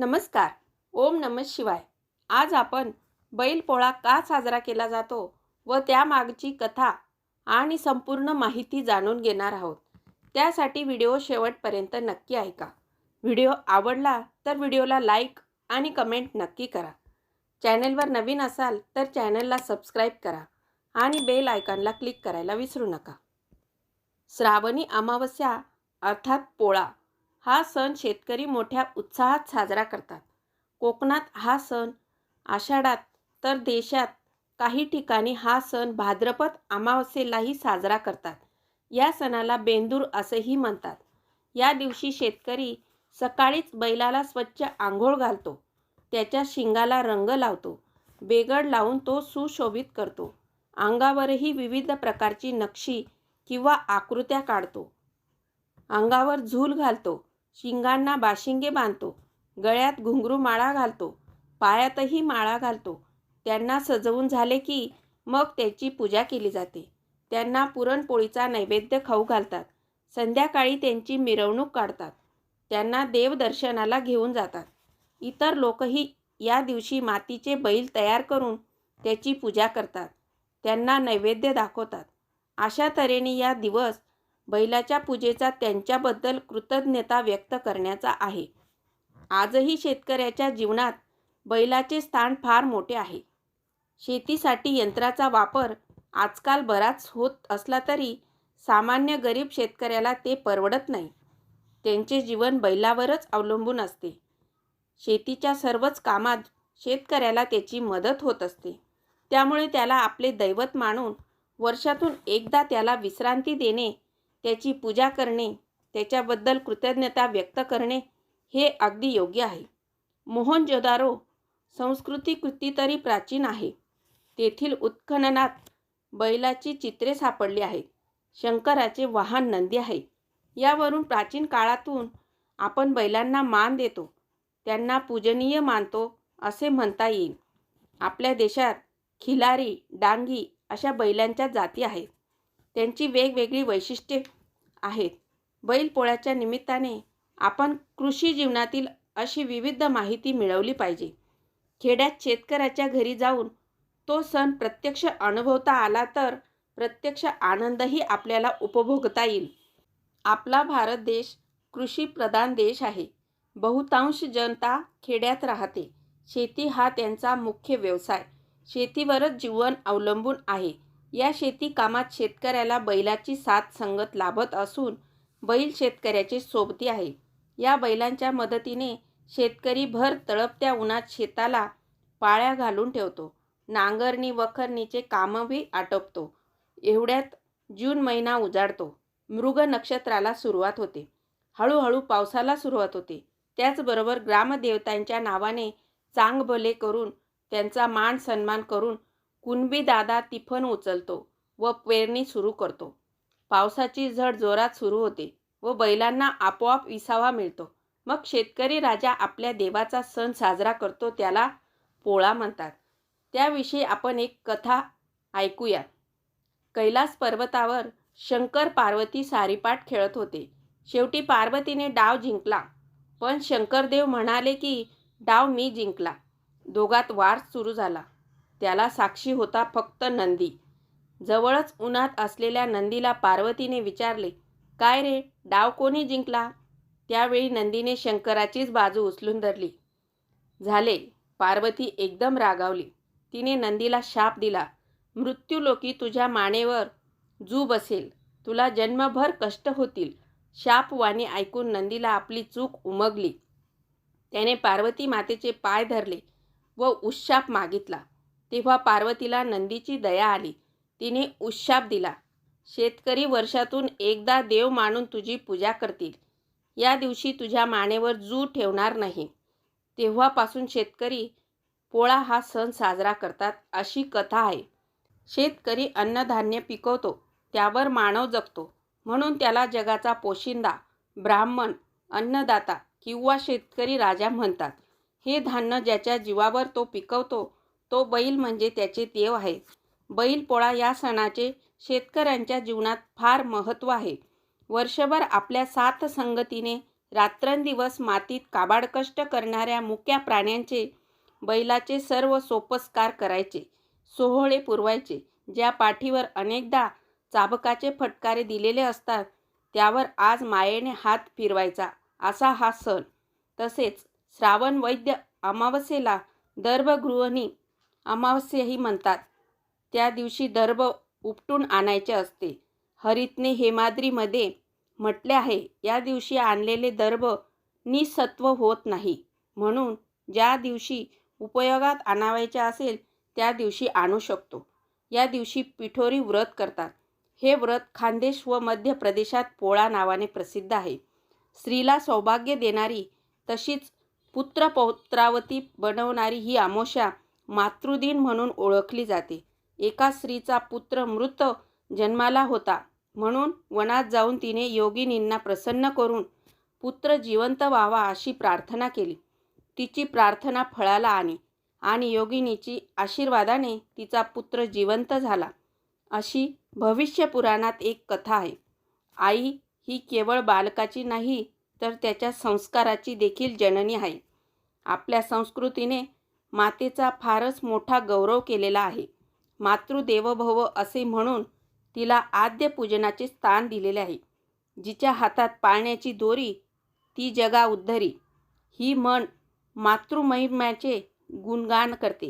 नमस्कार. ओम नम शिवाय. आज आपण बैलपोळा का साजरा केला जातो व त्यामागची कथा आणि संपूर्ण माहिती जाणून घेणार आहोत. त्यासाठी व्हिडिओ शेवटपर्यंत नक्की ऐका. व्हिडिओ आवडला तर व्हिडिओला लाईक आणि कमेंट नक्की करा. चॅनलवर नवीन असाल तर चॅनलला सबस्क्राईब करा आणि बेल आयकॉनला क्लिक करायला विसरू नका. श्रावणी अमावस्या अर्थात पोळा. हा सण शेतकरी मोठ्या उत्साहात साजरा करतात. कोकणात हा सण आषाढात तर देशात काही ठिकाणी हा सण भाद्रपद अमावस्येलाही साजरा करतात. या सणाला बेंदूर असेही म्हणतात. या दिवशी शेतकरी सकाळीच बैलाला स्वच्छ आंघोळ घालतो. त्याच्या शिंगाला रंग लावतो. बेगड लावून तो सुशोभित करतो. अंगावरही विविध प्रकारची नक्षी किंवा आकृत्या काढतो. अंगावर झूल घालतो. शिंगांना बाशिंगे बांधतो. गळ्यात घुंगरू माळा घालतो. पायातही माळा घालतो. त्यांना सजवून झाले की मग त्याची पूजा केली जाते. त्यांना पुरणपोळीचा नैवेद्य खाऊ घालतात. संध्याकाळी त्यांची मिरवणूक काढतात. त्यांना देवदर्शनाला घेऊन जातात. इतर लोकही या दिवशी मातीचे बैल तयार करून त्याची पूजा करतात. त्यांना नैवेद्य दाखवतात. अशा तऱ्हेने या दिवस बैलाच्या पूजेचा त्यांच्याबद्दल कृतज्ञता व्यक्त करण्याचा आहे. आजही शेतकऱ्याच्या जीवनात बैलाचे स्थान फार मोठे आहे. शेतीसाठी यंत्राचा वापर आजकाल बराच होत असला तरी सामान्य गरीब शेतकऱ्याला ते परवडत नाही. त्यांचे जीवन बैलावरच अवलंबून असते. शेतीच्या सर्वच कामात शेतकऱ्याला त्याची मदत होत असते. त्यामुळे त्याला आपले दैवत मानून वर्षातून एकदा त्याला विश्रांती देणे त्याची पूजा करणे त्याच्याबद्दल कृतज्ञता व्यक्त करणे हे अगदी योग्य आहे. मोहनजोदारो संस्कृती कितीतरी प्राचीन आहे. तेथील उत्खननात बैलाची चित्रे सापडली आहेत. शंकराचे वाहन नंदी आहे. यावरून प्राचीन काळातून आपण बैलांना मान देतो. त्यांना पूजनीय मानतो असे म्हणता येईल. आपल्या देशात खिलारी डांगी अशा बैलांच्या जाती आहेत. त्यांची वेगवेगळी वैशिष्ट्ये आहेत. बैलपोळ्याच्या निमित्ताने आपण कृषी जीवनातील अशी विविध माहिती मिळवली पाहिजे. खेड्यात शेतकऱ्याच्या घरी जाऊन तो सण प्रत्यक्ष अनुभवता आला तर प्रत्यक्ष आनंदही आपल्याला उपभोगता येईल. आपला भारत देश कृषीप्रधान देश आहे. बहुतांश जनता खेड्यात राहते. शेती हा त्यांचा मुख्य व्यवसाय. शेतीवरच जीवन अवलंबून आहे. या शेती कामात शेतकऱ्याला बैलाची साथ संगत लाभत असून बैल शेतकऱ्याचे सोबती आहे. या बैलांच्या मदतीने शेतकरी भर तळपत्या उन्हात शेताला पाळ्या घालून ठेवतो. नांगरणी वखरणीचे कामही आटोपतो. एवढ्यात जून महिना उजाडतो. मृग नक्षत्राला सुरुवात होते. हळूहळू पावसाला सुरुवात होते. त्याचबरोबर ग्रामदेवतांच्या नावाने चांगभले करून त्यांचा मान सन्मान करून कुणबी दादा तिफन उचलतो व पेरणी सुरू करतो. पावसाची झड जोरात सुरू होते व बैलांना आपोआप विसावा मिळतो. मग शेतकरी राजा आपल्या देवाचा सण साजरा करतो त्याला पोळा म्हणतात. त्याविषयी आपण एक कथा ऐकूया. कैलास पर्वतावर शंकर पार्वती सारीपाट खेळत होते. शेवटी पार्वतीने डाव जिंकला. पण शंकरदेव म्हणाले की डाव मी जिंकला. दोघात वार सुरू झाला. त्याला साक्षी होता फक्त नंदी. जवळच उन्हात असलेल्या नंदीला पार्वतीने विचारले काय रे डाव कोणी जिंकला? त्यावेळी नंदीने शंकराचीच बाजू उचलून धरली. झाले. पार्वती एकदम रागावली. तिने नंदीला शाप दिला मृत्यूलोकी तुझ्या मानेवर जू बसेल. तुला जन्मभर कष्ट होतील. शापवाणी ऐकून नंदीला आपली चूक उमगली. त्याने पार्वती मातेचे पाय धरले व उशाप मागितला. तेव्हा पार्वतीला नंदीची दया आली. तिने उशाप दिला. शेतकरी वर्षातून एकदा देव मानून तुझी पूजा करतील. या दिवशी तुझ्या मानेवर जू ठेवणार नाही. तेव्हापासून शेतकरी पोळा हा सण साजरा करतात अशी कथा आहे. शेतकरी अन्नधान्य पिकवतो त्यावर मानव जगतो. म्हणून त्याला जगाचा पोशिंदा ब्राह्मण अन्नदाता किंवा शेतकरी राजा म्हणतात. हे धान्य ज्याच्या जीवावर तो पिकवतो तो बैल म्हणजे त्याचे देव आहे. बैलपोळा या सणाचे शेतकऱ्यांच्या जीवनात फार महत्त्व आहे. वर्षभर आपल्या सात संगतीने रात्रंदिवस मातीत काबाड कष्ट करणाऱ्या मुक्या प्राण्यांचे बैलाचे सर्व सोपस्कार करायचे सोहळे पुरवायचे ज्या पाठीवर अनेकदा चाबकाचे फटकारे दिलेले असतात त्यावर आज मायेने हात फिरवायचा असा हा सण. तसेच श्रावण वैद्य अमावस्येला दर्भगृहिणी अमावस्याही म्हणतात. त्या दिवशी दर्भ उपटून आणायचे असते. हरितने हेमाद्रीमध्ये म्हटले आहे या दिवशी आणलेले दर्भ निसत्व होत नाही. म्हणून ज्या दिवशी उपयोगात आणावायचे असेल त्या दिवशी आणू शकतो. या दिवशी पिठोरी व्रत करतात. हे व्रत खानदेश व मध्य प्रदेशात पोळा नावाने प्रसिद्ध आहे. स्त्रीला सौभाग्य देणारी तशीच पुत्रपौत्रावती बनवणारी ही आमोशा मातृदिन म्हणून ओळखली जाते. एका स्त्रीचा पुत्र मृत जन्माला होता. म्हणून वनात जाऊन तिने योगिनींना प्रसन्न करून पुत्र जिवंत व्हावा अशी प्रार्थना केली. तिची प्रार्थना फळाला आली आणि योगिनीची आशीर्वादाने तिचा पुत्र जिवंत झाला. अशी भविष्य पुराणात एक कथा आहे. आई ही केवळ बालकाची नाही तर त्याच्या संस्काराची देखील जननी आहे. आपल्या संस्कृतीने मातेचा फारच मोठा गौरव केलेला आहे. मातृदेवभव असे म्हणून तिला आद्य पूजनाचे स्थान दिलेले आहे. जिच्या हातात पाळण्याची दोरी ती जगा उद्धरी. ही म्हण मातृमहिम्याचे गुणगान करते.